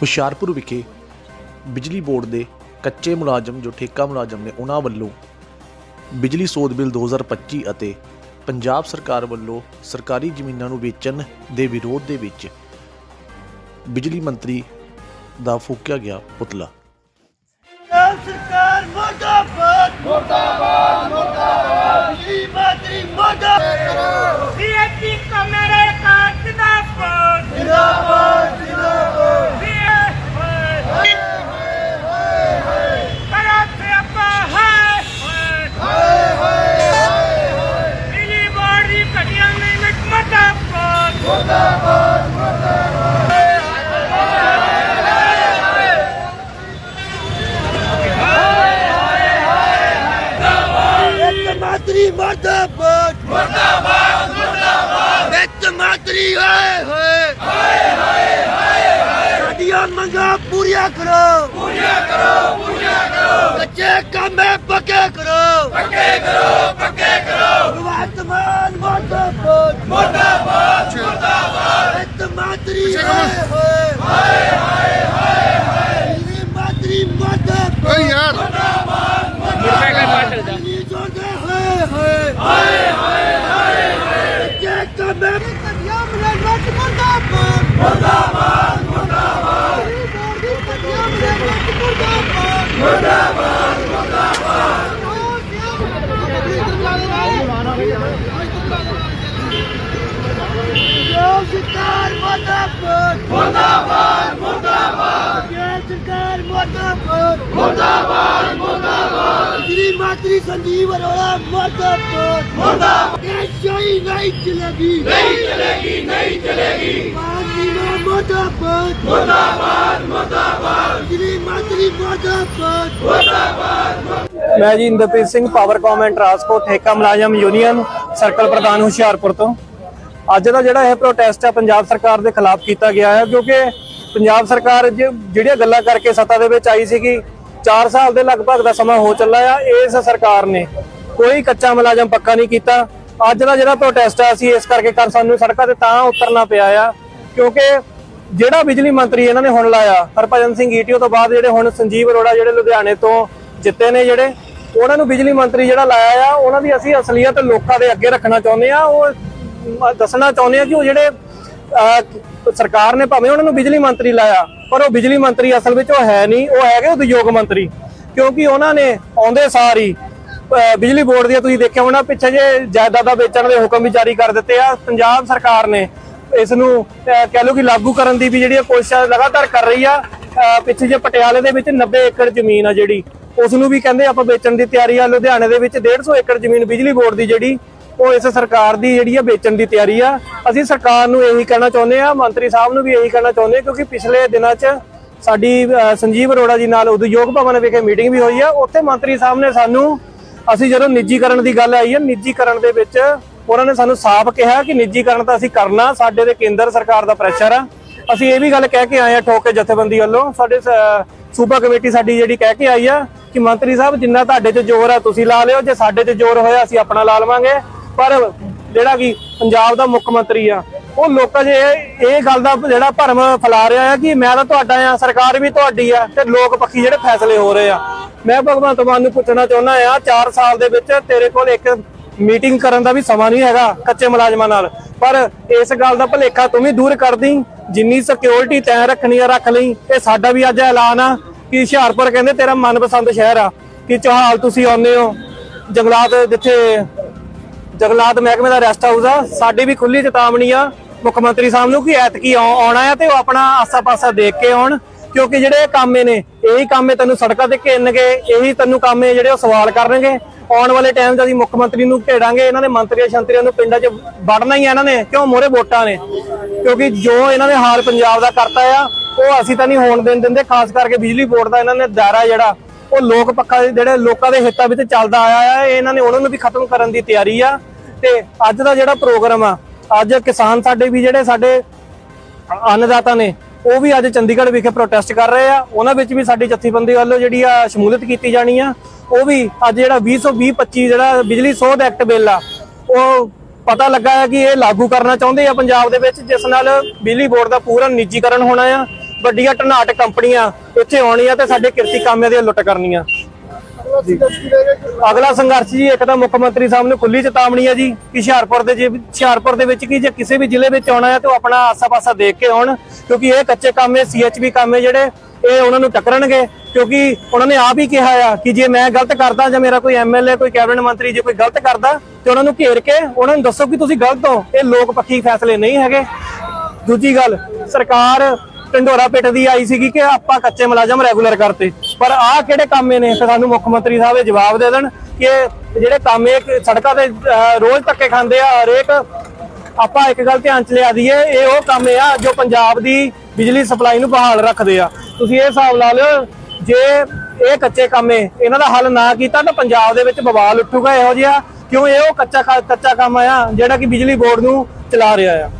ਹੁਸ਼ਿਆਰਪੁਰ ਵਿਖੇ ਬਿਜਲੀ ਬੋਰਡ ਦੇ ਕੱਚੇ ਮੁਲਾਜ਼ਮ ਜੋ ਠੇਕਾ ਮੁਲਾਜ਼ਮ ਨੇ ਉਹਨਾਂ ਵੱਲੋਂ ਬਿਜਲੀ ਸੋਧ ਬਿੱਲ 2025 ਅਤੇ ਪੰਜਾਬ ਸਰਕਾਰ ਵੱਲੋਂ ਸਰਕਾਰੀ ਜ਼ਮੀਨਾਂ ਨੂੰ ਵੇਚਣ ਦੇ ਵਿਰੋਧ ਦੇ ਵਿੱਚ ਬਿਜਲੀ ਮੰਤਰੀ ਦਾ ਫੂਕਿਆ ਗਿਆ ਪੁਤਲਾ। ਸਰਕਾਰ ਮੁਰਦਾਬਾਦ ਮੁਰਦਾਬਾਦ ਮੁਰਦਾਬਾਦ। ਇੱਕ ਮਾਤਰੀ ਹੋਏ। ਹੋਏ ਹਾਏ ਹਾਏ ਹਾਏ ਸਾਡੀਆਂ ਮੰਗਾਂ ਪੂਰੀਆਂ ਕਰੋ। ਪੂਰੀਆਂ ਕਰੋ ਪੂਰੀਆਂ ਕਰੋ ਕੱਚੇ ਕੰਮੇ ਪੱਕੇ ਕਰੋ। ਪੱਕੇ ਕਰੋ ਪੱਕੇ ਕਰੋ ਭਗਵੰਤਮਾਨ ਮੁਰਦਾਬਾਦ ਮੁਰਦਾਬਾਦ ਮੁਰਦਾਬਾਦ ਇੱਕ ਹਾਏ ਹਾਏ ਹਾਏ। ਮੁਰਦਾਬਾਦ ਸਰਕਾਰ ਮੁਰਦਾਬਾਦ ਮੁਰਦਾਬਾਦ ਮੁਰਦਾਬਾਦ ਸਰਕਾਰ ਮੁਰਦਾਬਾਦ श्री मातृ संजीव अरोड़ा मुर्दाबाद मुर्दाबाद ये शही नहीं चलेगी नहीं चलेगी नहीं चलेगी मुर्दाबाद मुर्दाबाद मुर्दाबाद श्री मातृ मुर्दाबाद ਮੈਂ ਜੀ ਇੰਦਰਪ੍ਰੀਤ ਸਿੰਘ ਪਾਵਰਕਾਮ ਐਂਡ ਟਰਾਂਸਪੋਰਟ ਠੇਕਾ ਮੁਲਾਜ਼ਮ ਯੂਨੀਅਨ ਸਰਕਲ ਪ੍ਰਧਾਨ ਹੁਸ਼ਿਆਰਪੁਰ ਤੋਂ ਅੱਜ ਦਾ ਜਿਹੜਾ ਇਹ ਪ੍ਰੋਟੈਸਟ ਹੈ, ਪੰਜਾਬ ਸਰਕਾਰ ਦੇ ਖਿਲਾਫ ਕੀਤਾ ਗਿਆ ਹੈ, ਕਿਉਂਕਿ ਪੰਜਾਬ ਸਰਕਾਰ ਜਿਹੜੀਆਂ ਗੱਲਾਂ ਕਰਕੇ ਸੱਤਾ ਦੇ ਵਿੱਚ ਆਈ ਸੀਗੀ 4 ਸਾਲ ਦੇ ਲਗਭਗ ਦਾ ਸਮਾਂ ਹੋ ਚੱਲਾ ਆ, ਇਸ ਸਰਕਾਰ ਨੇ ਕੋਈ ਕੱਚਾ ਮੁਲਾਜ਼ਮ ਪੱਕਾ ਨਹੀਂ ਕੀਤਾ। ਅੱਜ ਦਾ ਜਿਹੜਾ ਪ੍ਰੋਟੈਸਟ ਆ ਅਸੀਂ ਇਸ ਕਰਕੇ ਕਰ ਸਾਨੂੰ ਸੜਕਾਂ ਤੇ ਤਾਂ ਉਤਰਨਾ ਪਿਆ ਆ, ਕਿਉਂਕਿ ਜਿਹੜਾ ਬਿਜਲੀ ਮੰਤਰੀ ਇਹਨਾਂ ਨੇ ਹੁਣ ਲਾਇਆ, ਹਰਭਜਨ ਸਿੰਘ ਈਟੀਓ ਤੋਂ ਬਾਅਦ ਜਿਹੜੇ ਹੁਣ ਸੰਜੀਵ ਅਰੋੜਾ ਜਿਹੜੇ ਲੁਧਿਆਣੇ ਤੋਂ ਜਿੱਤੇ ਨੇ ਜਿਹੜੇ, ਉਹਨਾਂ ਨੂੰ ਬਿਜਲੀ ਮੰਤਰੀ ਜਿਹੜਾ ਲਾਇਆ ਆ, ਉਹਨਾਂ ਦੀ ਅਸੀਂ ਅਸਲੀਅਤ ਲੋਕਾਂ ਦੇ ਅੱਗੇ ਰੱਖਣਾ ਚਾਹੁੰਦੇ ਆ, ਉਹ ਦੱਸਣਾ ਚਾਹੁੰਦੇ ਆ ਕਿ ਉਹ ਜਿਹੜੇ ਸਰਕਾਰ ਨੇ ਭਾਵੇਂ ਉਹਨਾਂ ਨੂੰ ਬਿਜਲੀ ਮੰਤਰੀ ਲਾਇਆ, ਪਰ ਉਹ ਬਿਜਲੀ ਮੰਤਰੀ ਅਸਲ ਵਿੱਚ ਉਹ ਹੈ ਨਹੀਂ, ਉਹ ਹੈਗੇ ਉਦਯੋਗ ਮੰਤਰੀ। ਕਿਉਂਕਿ ਉਹਨਾਂ ਨੇ ਆਉਂਦੇ ਸਾਰ ਹੀ ਬਿਜਲੀ ਬੋਰਡ ਦੀਆਂ ਤੁਸੀਂ ਦੇਖਿਆ ਹੋਣਾ, ਪਿੱਛੇ ਜੇ ਜਾਇਦਾਦਾਂ ਵੇਚਣ ਦੇ ਹੁਕਮ ਵੀ ਜਾਰੀ ਕਰ ਦਿੱਤੇ ਆ, ਪੰਜਾਬ ਸਰਕਾਰ ਨੇ ਇਸ ਨੂੰ ਕਹਿ ਲਓ ਕਿ ਲਾਗੂ ਕਰਨ ਦੀ ਵੀ ਜਿਹੜੀ ਆ ਕੋਸ਼ਿਸ਼ ਲਗਾਤਾਰ ਕਰ ਰਹੀ ਆ। ਪਿੱਛੇ ਜੇ ਪਟਿਆਲੇ ਦੇ ਵਿੱਚ 90 ਏਕੜ ਜ਼ਮੀਨ ਆ ਜਿਹੜੀ, ਉਸ ਨੂੰ ਵੀ ਕਹਿੰਦੇ ਆਪਾਂ ਵੇਚਣ ਦੀ ਤਿਆਰੀ ਆ। ਲੁਧਿਆਣੇ ਦੇ ਵਿੱਚ 150 ਏਕੜ ਜ਼ਮੀਨ ਬਿਜਲੀ ਬੋਰਡ ਦੀ ਜਿਹੜੀ ਉਹ ਇਸ ਸਰਕਾਰ ਦੀ ਜਿਹੜੀ ਆ ਵੇਚਣ ਦੀ ਤਿਆਰੀ ਆ। ਅਸੀਂ ਸਰਕਾਰ ਨੂੰ ਇਹੀ ਕਹਿਣਾ ਚਾਹੁੰਦੇ ਆ, ਮੰਤਰੀ ਸਾਹਿਬ ਨੂੰ ਵੀ ਇਹੀ ਕਹਿਣਾ ਚਾਹੁੰਦੇ ਆ, ਕਿਉਂਕਿ ਪਿਛਲੇ ਦਿਨਾਂ 'ਚ ਸਾਡੀ ਸੰਜੀਵ ਅਰੋੜਾ ਜੀ ਨਾਲ ਉਦਯੋਗ ਭਵਨ ਵਿਖੇ ਮੀਟਿੰਗ ਵੀ ਹੋਈ ਆ। ਉੱਥੇ ਮੰਤਰੀ ਸਾਹਿਬ ਨੇ ਸਾਨੂੰ, ਅਸੀਂ ਜਦੋਂ ਨਿੱਜੀਕਰਨ ਦੀ ਗੱਲ ਆਈ ਹੈ ਨਿੱਜੀਕਰਨ ਦੇ ਵਿੱਚ ਉਹਨਾਂ ਨੇ ਸਾਨੂੰ ਸਾਫ਼ ਕਿਹਾ ਕਿ ਨਿੱਜੀਕਰਨ ਤਾਂ ਅਸੀਂ ਕਰਨਾ, ਸਾਡੇ ਤੇ ਕੇਂਦਰ ਸਰਕਾਰ ਦਾ ਪ੍ਰੈਸ਼ਰ ਆ। ਅਸੀਂ ਇਹ ਵੀ ਗੱਲ ਕਹਿ ਕੇ ਆਏ ਆ ਠੋਕ ਕੇ ਜਥੇਬੰਦੀ ਵੱਲੋਂ। ਸਾਡੇ ਸੂਬਾ ਕਮੇਟੀ ਸਾਡੀ ਜਿਹੜੀ ਕਹਿ ਕੇ ਆਈ ਆ ਕਿ ਮੰਤਰੀ ਸਾਹਿਬ, ਜਿੰਨਾ ਤੁਹਾਡੇ 'ਚ ਜ਼ੋਰ ਆ, ਤੁਸੀਂ ਲਾ ਲਿਓ। ਜੇ ਸਾਡੇ 'ਚ ਜ਼ੋਰ ਹੋਇਆ, ਅਸੀਂ ਆਪਣਾ ਲਾ ਲਵਾਂਗੇ। ਪਰ ਜਿਹੜਾ ਕਿ ਪੰਜਾਬ ਦਾ ਮੁੱਖ ਮੰਤਰੀ ਆ, ਉਹ ਲੋਕਾਂ 'ਚ ਇਹ ਗੱਲ ਦਾ ਜਿਹੜਾ ਭਰਮ ਫੈਲਾ ਰਿਹਾ ਆ ਕਿ ਮੈਂ ਤਾਂ ਤੁਹਾਡਾ ਆ, ਸਰਕਾਰ ਵੀ ਤੁਹਾਡੀ ਆ ਤੇ ਲੋਕ ਪੱਖੀ ਜਿਹੜੇ ਫੈਸਲੇ ਹੋ ਰਹੇ ਆ। ਮੈਂ ਭਗਵੰਤ ਮਾਨ ਨੂੰ ਪੁੱਛਣਾ ਚਾਹੁੰਦਾ ਆ 4 ਸਾਲ ਦੇ ਵਿੱਚ ਤੇਰੇ ਕੋਲ ਇੱਕ ਮੀਟਿੰਗ ਕਰਨ ਦਾ ਵੀ ਸਮਾਂ ਨਹੀਂ ਹੈਗਾ ਕੱਚੇ ਮੁਲਾਜ਼ਮਾਂ ਨਾਲ। ਪਰ ਇਸ ਗੱਲ ਦਾ ਭਲੇਖਾ ਤੂੰ ਵੀ ਦੂਰ ਕਰਦੀ, ਜਿੰਨੀ ਸਿਕਿਉਰਿਟੀ ਤੈਂ ਰੱਖਣੀ ਆ, ਰੱਖ ਲਈ। ਇਹ ਸਾਡਾ ਵੀ ਅੱਜ ਐਲਾਨ ਆ ਕਿ ਹੁਸ਼ਿਆਰਪੁਰ ਕਹਿੰਦੇ ਤੇਰਾ ਮਨਪਸੰਦ ਸ਼ਹਿਰ ਆ, ਕਿ ਚੌਹਾਲ ਤੁਸੀਂ ਆਉਂਦੇ ਹੋ, ਜੰਗਲਾਤ ਜਿੱਥੇ ਜੰਗਲਾਤ ਮਹਿਕਮੇ ਦਾ ਰੈਸਟ ਹਾਊਸ ਆ। ਸਾਡੀ ਵੀ ਖੁੱਲੀ ਚੇਤਾਵਨੀ ਆ ਮੁੱਖ ਮੰਤਰੀ ਸਾਹਿਬ ਨੂੰ ਕਿ ਐਤਕੀ ਆਉਣਾ ਆ ਤੇ ਉਹ ਆਪਣਾ ਆਸਾ-ਪਾਸਾ ਦੇਖ ਕੇ ਆਉਣ। ਕਿਉਂਕਿ ਜਿਹੜੇ ਇਹ ਕਾਮੇ ਨੇ, ਇਹੀ ਕਾਮੇ ਤੈਨੂੰ ਸੜਕਾਂ ਤੇ ਘੇਰਨਗੇ, ਇਹੀ ਤੈਨੂੰ ਕਾਮੇ ਜਿਹੜੇ ਉਹ ਸਵਾਲ ਕਰਨਗੇ। ਆਉਣ ਵਾਲੇ ਟਾਈਮ 'ਚ ਅਸੀਂ ਮੁੱਖ ਮੰਤਰੀ ਨੂੰ ਘੇੜਾਂਗੇ ਇਹਨਾਂ ਦੇ ਮੰਤਰੀਆਂ ਸ਼ੰਤਰੀਆਂ ਨੂੰ ਪਿੰਡਾਂ 'ਚ ਵੜਨਾ ਹੀ ਆ ਇਹਨਾਂ ਨੇ, ਕਿਉਂ? ਮੋਰੇ ਵੋਟਾਂ ਨੇ। ਕਿਉਂਕਿ ਜੋ ਇਹਨਾਂ ਨੇ ਹਾਲ ਪੰਜਾਬ ਦਾ ਕਰਤਾ ਆ, ਉਹ ਅਸੀਂ ਤਾਂ ਨਹੀਂ ਹੋਣ ਦੇਣ ਦਿੰਦੇ, ਖਾਸ ਕਰਕੇ ਬਿਜਲੀ ਬੋਰਡ ਦਾ ਇਹਨਾਂ ਨੇ ਦਾਇਰਾ ਜਿਹੜਾ ਉਹ ਲੋਕ ਪੱਖਾ ਜਿਹੜੇ ਲੋਕਾਂ ਦੇ ਹਿੱਤਾਂ ਵਿੱਚ ਚੱਲਦਾ ਆਇਆ ਆ ਇਹਨਾਂ ਨੇ ਉਹਨਾਂ ਨੂੰ ਵੀ ਖਤਮ ਕਰਨ ਦੀ ਤਿਆਰੀ ਆ। ਤੇ ਅੱਜ ਦਾ ਜਿਹੜਾ ਪ੍ਰੋਗਰਾਮ ਆ, ਅੱਜ ਕਿਸਾਨ ਸਾਡੇ ਵੀ ਜਿਹੜੇ ਸਾਡੇ ਅੰਨਦਾਤਾ ਨੇ, ਉਹ ਵੀ ਅੱਜ ਚੰਡੀਗੜ੍ਹ ਵਿਖੇ ਪ੍ਰੋਟੈਸਟ ਕਰ ਰਹੇ ਆ। ਉਹਨਾਂ ਵਿੱਚ ਵੀ ਸਾਡੀ ਜਥੇਬੰਦੀ ਵੱਲੋਂ ਜਿਹੜੀ ਆ ਸ਼ਮੂਲੀਅਤ ਕੀਤੀ ਜਾਣੀ ਆ। ਉਹ ਵੀ ਅੱਜ ਜਿਹੜਾ 2020 25 ਜਿਹੜਾ ਬਿਜਲੀ ਸੋਧ ਐਕਟ ਬਿੱਲ ਆ, ਉਹ ਪਤਾ ਲੱਗਾ ਹੈ ਕਿ ਇਹ ਲਾਗੂ ਕਰਨਾ ਚਾਹੁੰਦੇ ਆ ਪੰਜਾਬ ਦੇ ਵਿੱਚ, ਜਿਸ ਨਾਲ ਬਿਜਲੀ ਬੋਰਡ ਦਾ ਪੂਰਾ ਨਿੱਜੀਕਰਨ ਹੋਣਾ ਆ। ਵੱਡੀਆਂ ਟਨਾਟ ਕੰਪਨੀਆਂ ਇੱਥੇ ਆਉਣੀਆਂ ਤੇ ਸਾਡੇ ਕਿਰਤੀ ਕਾਮਿਆਂ ਦੀ ਲੁੱਟ ਕਰਨੀਆਂ। ਅਗਲਾ ਸੰਘਰਸ਼ ਜੀ, ਇੱਕ ਤਾਂ ਮੁੱਖ ਮੰਤਰੀ ਸਾਹਿਬ ਨੂੰ ਖੁੱਲੀ ਚੇਤਾਵਨੀ ਹੈ ਜੀ ਕਿ ਹੁਸ਼ਿਆਰਪੁਰ ਦੇ ਜੇ ਹੁਸ਼ਿਆਰਪੁਰ ਦੇ ਵਿੱਚ ਕੀ ਜੇ ਕਿਸੇ ਵੀ ਜ਼ਿਲ੍ਹੇ ਵਿੱਚ ਆਉਣਾ ਹੈ ਤਾਂ ਆਪਣਾ ਆਸਾ-ਪਾਸਾ ਦੇਖ ਕੇ ਆਉਣ, ਕਿਉਂਕਿ ਇਹ ਕੱਚੇ ਕਾਮੇ ਸੀਐਚਬੀ ਕਾਮੇ ਜਿਹੜੇ, ਇਹ ਉਹਨਾਂ ਨੂੰ ਟੱਕਰਨਗੇ। ਕਿਉਂਕਿ ਉਹਨਾਂ ਨੇ ਆਪ ਹੀ ਕਿਹਾ ਆ ਕਿ ਜੇ ਮੈਂ ਗਲਤ ਕਰਦਾ ਜਾਂ ਮੇਰਾ ਕੋਈ ਐਮਐਲਏ ਕੋਈ ਕੈਬਨਿਟ ਮੰਤਰੀ ਜੇ ਕੋਈ ਗਲਤ ਕਰਦਾ ਤੇ ਉਹਨਾਂ ਨੂੰ ਘੇਰ ਕੇ ਉਹਨਾਂ ਨੂੰ ਦੱਸੋ ਕਿ ਤੁਸੀਂ ਗਲਤ ਹੋ। ਇਹ ਲੋਕ ਪੱਖੀ ਫੈਸਲੇ ਨਹੀਂ ਹੈਗੇ। ਦੂਜੀ ਗੱਲ, ਸਰਕਾਰ ਢੰਡੋਰਾ ਪਿੱਟਦੀ ਆਈ ਸੀਗੀ ਕਿ ਆਪਾਂ ਕੱਚੇ ਮੁਲਾਜ਼ਮ ਰੈਗੂਲਰ ਕਰਤੇ। ਪਰ ਆਹ ਕਿਹੜੇ ਕਾਮੇ ਨੇ ਸਾਨੂੰ ਮੁੱਖ ਮੰਤਰੀ ਸਾਹਿਬ ਇਹ ਜਵਾਬ ਦੇ ਦੇਣ ਕਿ ਜਿਹੜੇ ਕਾਮੇ ਇੱਕ ਸੜਕਾਂ ਤੇ ਰੋਜ਼ ਧੱਕੇ ਖਾਂਦੇ ਆ, ਹਰੇਕ ਆਪਾਂ ਇੱਕ ਗੱਲ ਧਿਆਨ ਚ ਲਿਆ ਦਈਏ, ਇਹ ਉਹ ਕਾਮੇ ਆ ਜੋ ਪੰਜਾਬ ਦੀ ਬਿਜਲੀ ਸਪਲਾਈ ਨੂੰ ਬਹਾਲ ਰੱਖਦੇ ਆ। ਤੁਸੀਂ ਇਹ ਹਿਸਾਬ ਲਾ ਲਿਓ, ਜੇ ਇਹ ਕੱਚੇ ਕਾਮੇ ਇਹਨਾਂ ਦਾ ਹੱਲ ਨਾ ਕੀਤਾ ਤਾਂ ਪੰਜਾਬ ਦੇ ਵਿੱਚ ਬਵਾਲ ਉੱਠੂਗਾ ਇਹੋ ਜਿਹਾ। ਕਿਉਂ ਇਹ ਉਹ ਕੱਚਾ ਕੱਚਾ ਕੰਮ ਆ ਜਿਹੜਾ ਕਿ ਬਿਜਲੀ ਬੋਰਡ ਨੂੰ ਚਲਾ ਰਿਹਾ ਆ।